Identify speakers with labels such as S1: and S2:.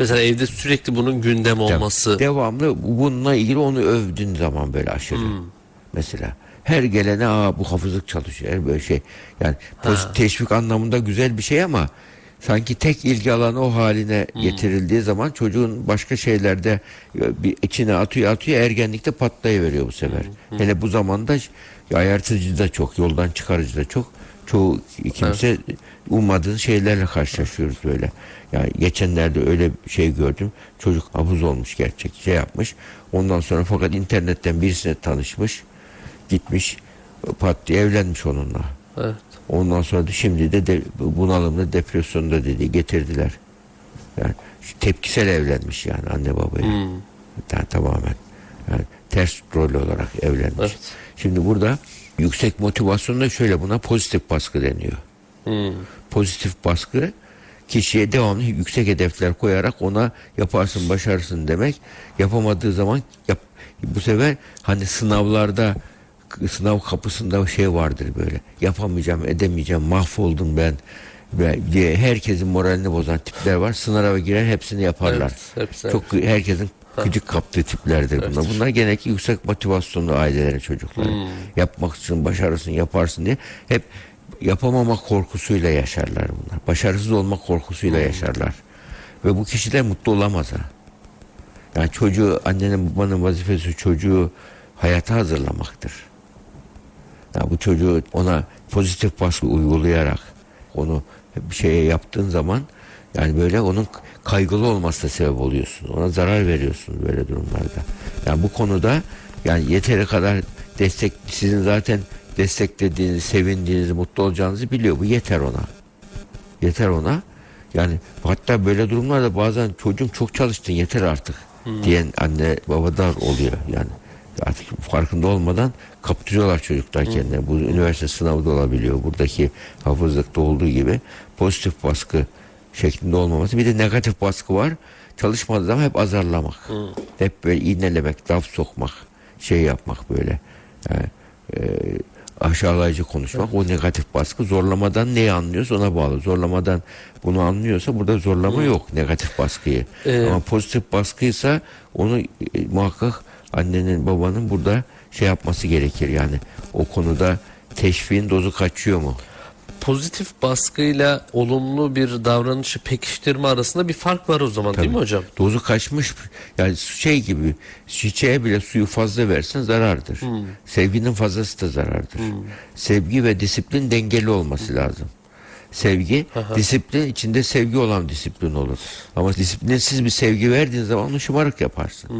S1: Mesela evde sürekli bunun gündem olması.
S2: Devamlı bununla ilgili onu övdüğün zaman böyle aşırı.
S1: Hmm.
S2: Mesela her gelene aa bu hafızlık çalışıyor her böyle şey. Yani pozitif teşvik anlamında güzel bir şey ama sanki tek ilgi alanı o haline
S1: Hmm.
S2: getirildiği zaman çocuğun başka şeylerde e, bir içine atıyor atıyor ergenlikte patlayıveriyor bu sefer.
S1: Hmm.
S2: Hele bu zamanda ayartıcı da çok, yoldan çıkarıcı da çok. Çoğu kimse ummadığın şeylerle karşılaşıyoruz böyle. Yani geçenlerde öyle şey gördüm. Çocuk havuz olmuş gerçek şey yapmış. Ondan sonra fakat internetten birisine tanışmış. Gitmiş pat diye evlenmiş onunla.
S1: Evet.
S2: Ondan sonra da şimdi de, de bunalımda depresyonda dedi getirdiler. Yani tepkisel evlenmiş yani anne babaya.
S1: Hmm.
S2: Yani tamamen yani ters rol olarak evlenmiş.
S1: Evet.
S2: Şimdi burada yüksek motivasyonda şöyle buna pozitif baskı deniyor.
S1: Hmm.
S2: Pozitif baskı kişiye devamlı yüksek hedefler koyarak ona yaparsın başarısın demek. Yapamadığı zaman yap, bu sefer hani sınavlarda sınav kapısında şey vardır böyle. Yapamayacağım, edemeyeceğim, mahvoldum ben diye herkesin moralini bozan tipler var. Sınava giren hepsini yaparlar.
S1: Evet, hepsi-
S2: Çok herkesin gıcık kaptığı tiplerdir bunlar. Bunlar genellikle yüksek motivasyonlu ailelerin çocukları.
S1: Hmm.
S2: Yapmak için başarısın, yaparsın diye hep yapamama korkusuyla yaşarlar bunlar. Başarısız olma korkusuyla
S1: Hmm.
S2: yaşarlar. Ve bu kişiler mutlu olamaz ha. Yani çocuğu, annenin babanın vazifesi çocuğu hayata hazırlamaktır. Ya bu çocuğu ona pozitif baskı uygulayarak onu bir şeye yaptığın zaman yani böyle onun kaygılı olmasına sebep oluyorsun. Ona zarar veriyorsun böyle durumlarda. Yani bu konuda yani yeteri kadar destek sizin zaten desteklediğinizi, sevindiğinizi, mutlu olacağınızı biliyor. Bu yeter ona. Yeter ona. Yani hatta böyle durumlarda bazen çocuğum çok çalıştın yeter artık diyen anne babalar oluyor yani. Artık farkında olmadan kaptırıyorlar çocuklar kendilerini. Bu üniversite sınavı da olabiliyor. Buradaki hafızlıkta olduğu gibi pozitif baskı şeklinde olmaması. Bir de negatif baskı var. Çalışmadığı zaman hep azarlamak. Hep böyle iğnelemek, laf sokmak, şey yapmak böyle. Yani, e, aşağılayıcı konuşmak. O negatif baskı. Zorlamadan neyi anlıyorsa ona bağlı. Zorlamadan bunu anlıyorsa burada zorlama yok negatif baskıyı.
S1: Ee,
S2: ama pozitif baskıysa onu e, muhakkak annenin babanın burada şey yapması gerekir. Yani o konuda teşviğin dozu kaçıyor mu
S1: Pozitif baskıyla olumlu bir davranışı pekiştirme arasında bir fark var o zaman değil mi
S2: Tabii.
S1: hocam?
S2: Dozu kaçmış yani şey gibi çiçeğe bile suyu fazla versen zarardır. Sevginin fazlası da zarardır. Sevgi ve disiplin dengeli olması lazım. Sevgi, disiplin içinde sevgi olan disiplin olur. Ama disiplinsiz bir sevgi verdiğin zaman onu şımarık yaparsın.